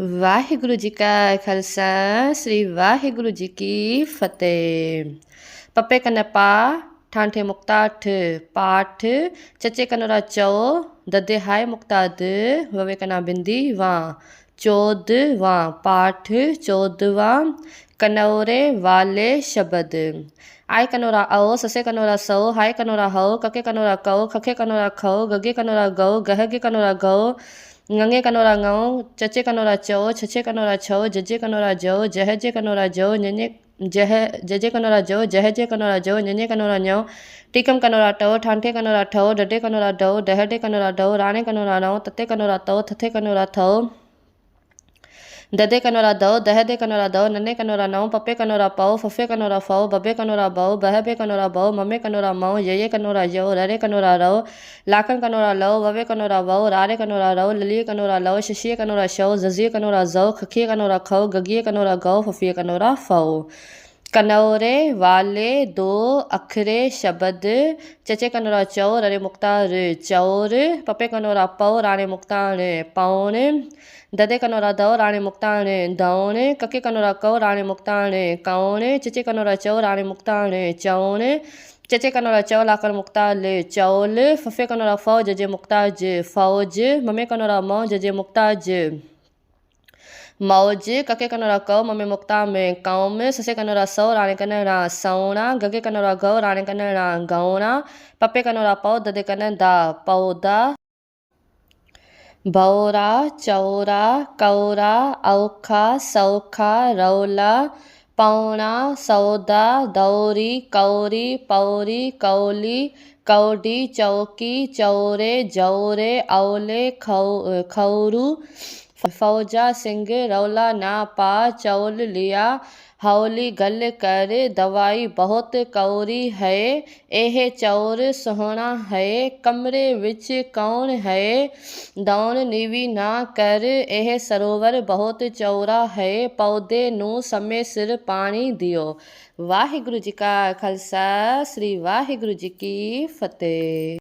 ਵਾਹਿਗੁਰੂ ਜੀ ਕਾ ਖਾਲਸਾ, ਸ੍ਰੀ ਵਾਹਿਗੁਰੂ ਜੀ ਕੀ ਫਤਿਹ। ਪੱਪੇ ਕੰਨਾ ਪਾ, ਠਾਂਠੇ ਮੁਕਤਾ ਪਾਠ, ਚੱਚੇ ਕਨੋਰਾ ਚੋ, ਦੱਦੇ ਹਾਇ ਮੁਕਤਾ ਵਵੇ ਕਨਾ ਬਿੰਦੀ ਵਾ, ਚੋਦ ਵਾਂ, ਪਾਠ ਚੋਦਵਾਂ ਕਨੌਰੇ ਵਾਲੇ ਸ਼ਬਦ। ਆਏ ਕਨੋਰਾ ਆਓ ਸਸੇ ਕਨੋਰਾ ਸੋ ਹਾਇ ਕਨੋਰਾ ਹੋ ਕਕੇ ਕਨੋਰਾ ਕਉ, ਖਖੇ ਕਨੋਰਾ ਖਉ, ਗਗੇ ਕਨੋਰਾ ਗਉ, ਗਹਗੇ ਕਨੋਰਾ ਗਉ ngenge kanora ngau chache kanora cho chache kanora cho jaje kanora jo jahaje kanora jo nyenye जह जजे कनोरा जो जहजे कनोरा जो नन्हे कनोरा न्यो टीकम कनोरा टो ठांठे कनोरा ठो डडे कनोरा डो डहडे कनोरा डो राणे कनोरा नौ तते कनोरा तो थथे कनोरा थो ददे कनोरा दो दहदे कनोरा दो नन्हे कनोरा नौ पपे कनोरा पाओ, फफे कनोरा फाओ, बबे कनोरा बाओ, बहबे कनोरा बाओ ममे कनोरा माओ ये कनोरा यो ररे कनोरा रो लाखन कनोरा लो ववे कनोरा वाओ, रारे कनोरा रो ललिए कनोरा लो शशिए कनोरा शो जजिए कनोरा जौ खखिए कनोरा खौ गगिए कनोरा गौ फफिए कनोरा फौ कनौरे वाले दो अखरे शब्द, चचे कनोरा चौर, अरे मुक्तार चौर, पपे कनोरा पौ राणे मुक्ताण पौण ददे कनोरा दौ राणे मुक्ताण दौण कके कनोरा कौ राणे मुक्ताण कौण चिचे कनोरा चौ राणे मुक्ताण चौण चचे कनोरा चौ लाकर मुक्ताल चौल, फफे कनोरा फौ जजे मुक्ताज फौज, ममे कनोरा मौ मौज, कके कनोरा कौ मम्मी मुक्ता में कौम, ससे कनोरा सौ राणे कनरा सौणा गगे कनोरा गौ राणे कनरा गौणा पप्पे कनोरा पौ, ददे कन दा पौदा। भौरा चौरा, कौरा, औखा, सौखा, रौला पौणा सौदा, दौरी, कौरी, पौरी, कौली, कौडी, चौकी, चौरे, जौरे, औले, खौ, खौरू फौजा सिंह रौला ना पा चौल लिया हौली गल कर दवाई बहुत कौरी है ਇਹ ਚੌਰ ਸੋਹਣਾ ਹੈ ਕਮਰੇ ਵਿੱਚ ਕੌਣ ਹੈ ਦੌਣ ਨੀਵੀ ਨਾ ਕਰ ਇਹ ਸਰੋਵਰ ਬਹੁਤ ਚੌੜਾ ਹੈ ਪੌਦੇ ਨੂੰ ਸਮੇਂ ਸਿਰ ਪਾਣੀ ਦਿਓ ਵਾਹਿਗੁਰੂ ਜੀ ਕਾ ਖਾਲਸਾ ਸ੍ਰੀ ਵਾਹਿਗੁਰੂ ਜੀ ਕੀ ਫਤਿਹ